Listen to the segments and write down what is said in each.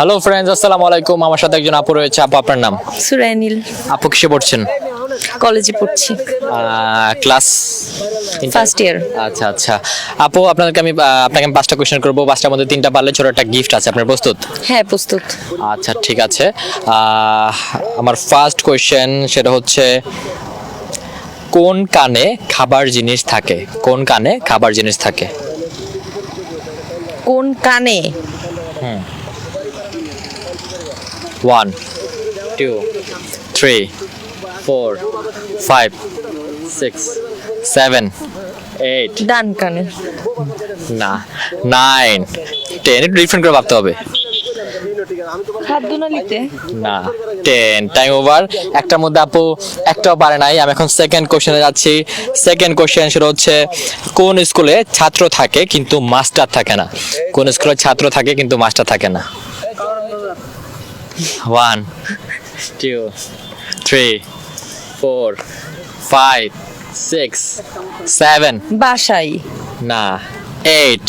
Hello friends আসসালামু আলাইকুম। আমার সাথে একজন আপু রয়েছে। আপু আপনার নাম? সুরাইনিল আপু কিসে পড়ছেন? কলেজে পড়ছি। ক্লাস ফার্স্ট ইয়ার আচ্ছা আচ্ছা। আপু আপনাকে আমি আপনাকে আমি পাঁচটা কোয়েশ্চেন করব। পাঁচটার মধ্যে তিনটা পারলে ছোট একটা গিফট আছে। আপনার প্রস্তুত? হ্যাঁ প্রস্তুত। আচ্ছা ঠিক আছে। আমার ফার্স্ট কোয়েশ্চেন সেটা হচ্ছে কোন কানে খাবার জিনিস থাকে? কোন কানে খাবার জিনিস থাকে? কোন কানে? One two three four five six seven eight ডান কানে। না নাইন টেন একটু ডিফারেন্ট করে ভাবতে হবে। না টেন টাইম ওভার একটার মধ্যে আপু একটাও পারে নাই। আমি এখন সেকেন্ড কোশ্চেনে যাচ্ছি। সেকেন্ড কোশ্চেন সেটা হচ্ছে কোন স্কুলে ছাত্র থাকে কিন্তু মাস্টার থাকে না? কোন স্কুলে ছাত্র থাকে কিন্তু মাস্টার থাকে না? One two three four five six seven বাসাই। না eight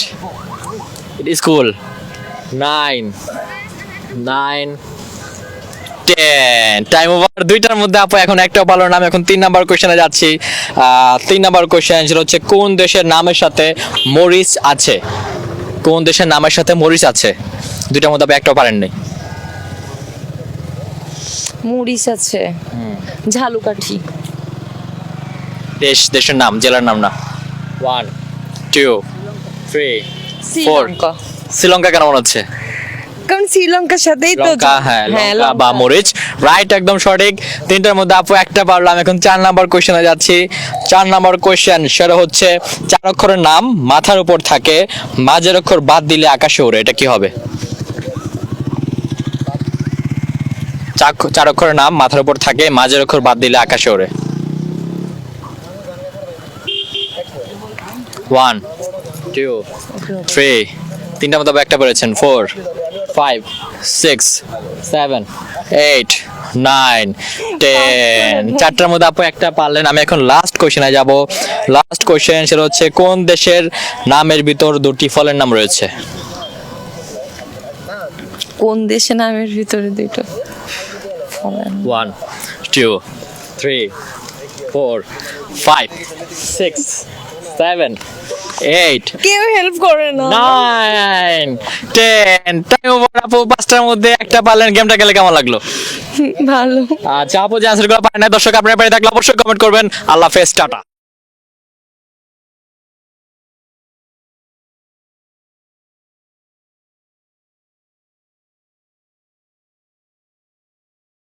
school nine nine ten time over দুইটার মধ্যে আপু এখন একটাও পারল না আমি এখন তিন নাম্বার কোশ্চেনে যাচ্ছি। তিন নাম্বার কোশ্চেন সেটা হচ্ছে কোন দেশের নামের সাথে মরিচ আছে? কোন দেশের নামের সাথে মরিচ আছে? দুইটার মধ্যে আপনি একটাও পারেননি। মরিচ আছে। ঝালুকাঠি দেশ দেশের নাম জেলার নাম না? One two three four Sri Lanka Sri Lanka কেন মনে হচ্ছে? কারণ শ্রীলঙ্কার সাথেই তো লঙ্কা হ্যাঁ লঙ্কা বা মরিচ। রাইট একদম সঠিক। তিনটার মধ্যে আপু একটা পারলাম এখন চার নাম্বার কোশ্চেনে যাচ্ছি। চার নাম্বার কোশ্চেন সেটা হচ্ছে চার অক্ষরের নাম মাথার উপর থাকে মাঝের অক্ষর বাদ দিলে আকাশে ওড়ে এটা কি হবে? চার অক্ষরের নাম মাথার উপর থাকে, মাঝের অক্ষর বাদ দিলে আকাশে ওড়ে। ওয়ান টু থ্রি তিনটা মতো একটা পেরেছেন four five six seven eight nine ten চারটার মধ্যে আপু একটা পারলেন, আমি এখন লাস্ট কোশ্চেনে যাব। লাস্ট কোশ্চেন সেটা হচ্ছে, কোন দেশের নামের ভিতর দুটি ফলের নাম রয়েছে? কোন দেশে নামের ভিতরে দুইটা? One two three four five six seven eight কেউ হেল্প করে না। নাইন টেন টাইম ওভার আপু পাঁচটার মধ্যে একটা পারলেন গেমটা খেলে কেমন লাগল? ভালো। আচ্ছা আপু যে আনসারগুলো পারেন না দর্শক আপনার পারে থাকলে অবশ্যই কমেন্ট করবেন। আল্লাহ হাফেজ টাটা।